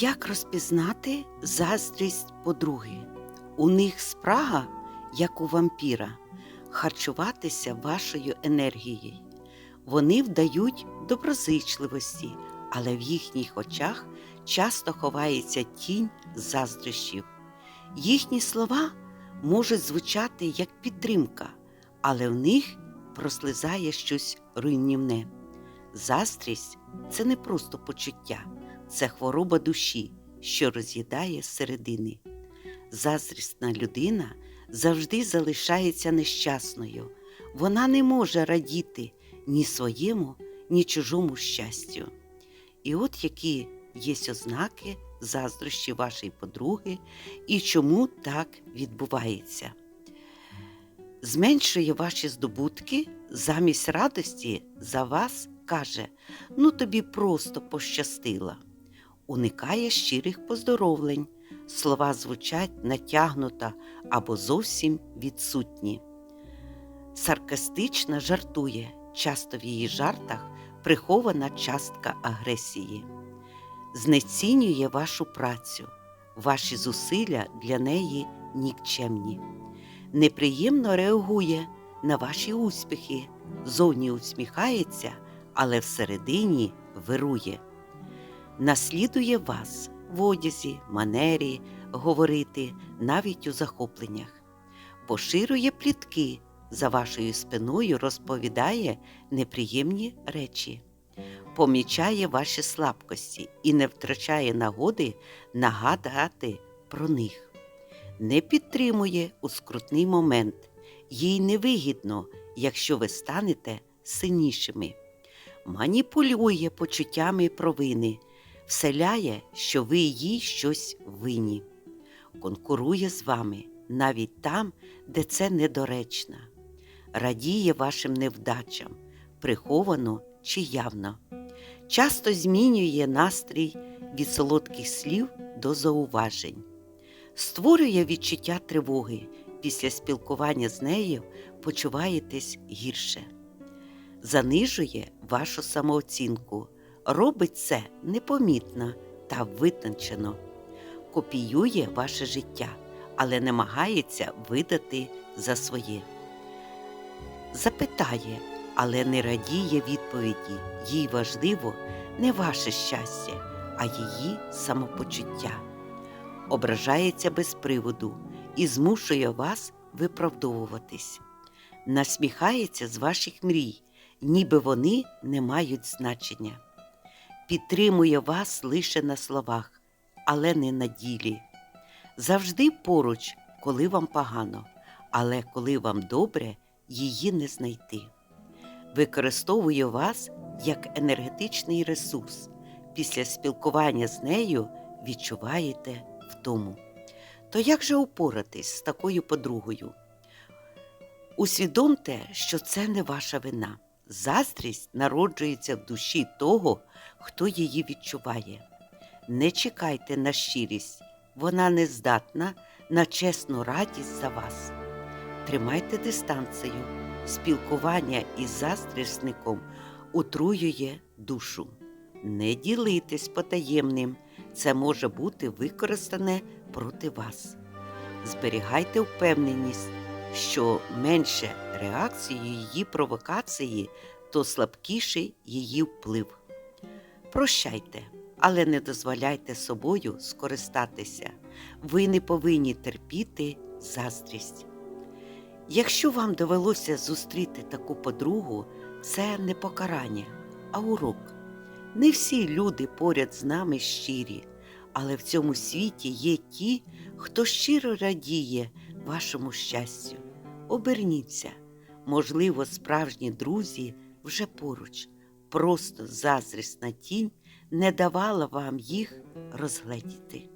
Як розпізнати заздрість подруги? У них спрага, як у вампіра, харчуватися вашою енергією. Вони вдають доброзичливості, але в їхніх очах часто ховається тінь заздрощів. Їхні слова можуть звучати як підтримка, але в них прослизає щось руйнівне. Заздрість це не просто почуття, це хвороба душі, що роз'їдає зсередини. Заздрісна людина завжди залишається нещасною. Вона не може радіти ні своєму, ні чужому щастю. І от які є ознаки заздрощі вашої подруги і чому так відбувається. Зменшує ваші здобутки замість радості за вас каже: Ну тобі просто пощастило. Уникає щирих поздоровлень, слова звучать натягнуто або зовсім відсутні. Саркастично жартує, часто в її жартах прихована частка агресії, знецінює вашу працю, ваші зусилля для неї нікчемні, неприємно реагує на ваші успіхи, зовні усміхається, але всередині вирує, наслідує вас в одязі, манері, говорити, навіть у захопленнях, поширює плітки за вашою спиною розповідає неприємні речі, помічає ваші слабкості і не втрачає нагоди нагадати про них, не підтримує у скрутний момент, їй невигідно, якщо ви станете сильнішими, маніпулює почуттями провини, вселяє, що ви їй щось винні, конкурує з вами навіть там, де це недоречно. Радіє вашим невдачам, приховано чи явно, часто змінює настрій від солодких слів до зауважень, створює відчуття тривоги. Після спілкування з нею почуваєтесь гірше, занижує вашу самооцінку, робить це непомітно та витончено, копіює ваше життя, але намагається видати за своє запитає, але не радіє відповіді. Їй важливо не ваше щастя, а її самопочуття. Ображається без приводу і змушує вас виправдовуватись, насміхається з ваших мрій, ніби вони не мають значення, підтримує вас лише на словах, але не на ділі. Завжди поруч, коли вам погано, але коли вам добре, її не знайти. Використовує вас як енергетичний ресурс. Після спілкування з нею відчуваєте втому. То як же упоратись з такою подругою? Усвідомте, що це не ваша вина. Заздрість народжується в душі того, хто її відчуває. Не чекайте на щирість, вона не здатна на чесну радість за вас. Тримайте дистанцію. Спілкування із заздрісником утруює душу. Не ділитесь потаємним, це може бути використане проти вас. Зберігайте впевненість, що менше реакції її провокації, то слабкіший її вплив. Прощайте, але не дозволяйте собою скористатися. Ви не повинні терпіти заздрість. Якщо вам довелося зустріти таку подругу, це не покарання, а урок. Не всі люди поряд з нами щирі, але в цьому світі є ті, хто щиро радіє вашому щастю. Оберніться, можливо, справжні друзі вже поруч, просто заздрісна тінь не давала вам їх розгледіти.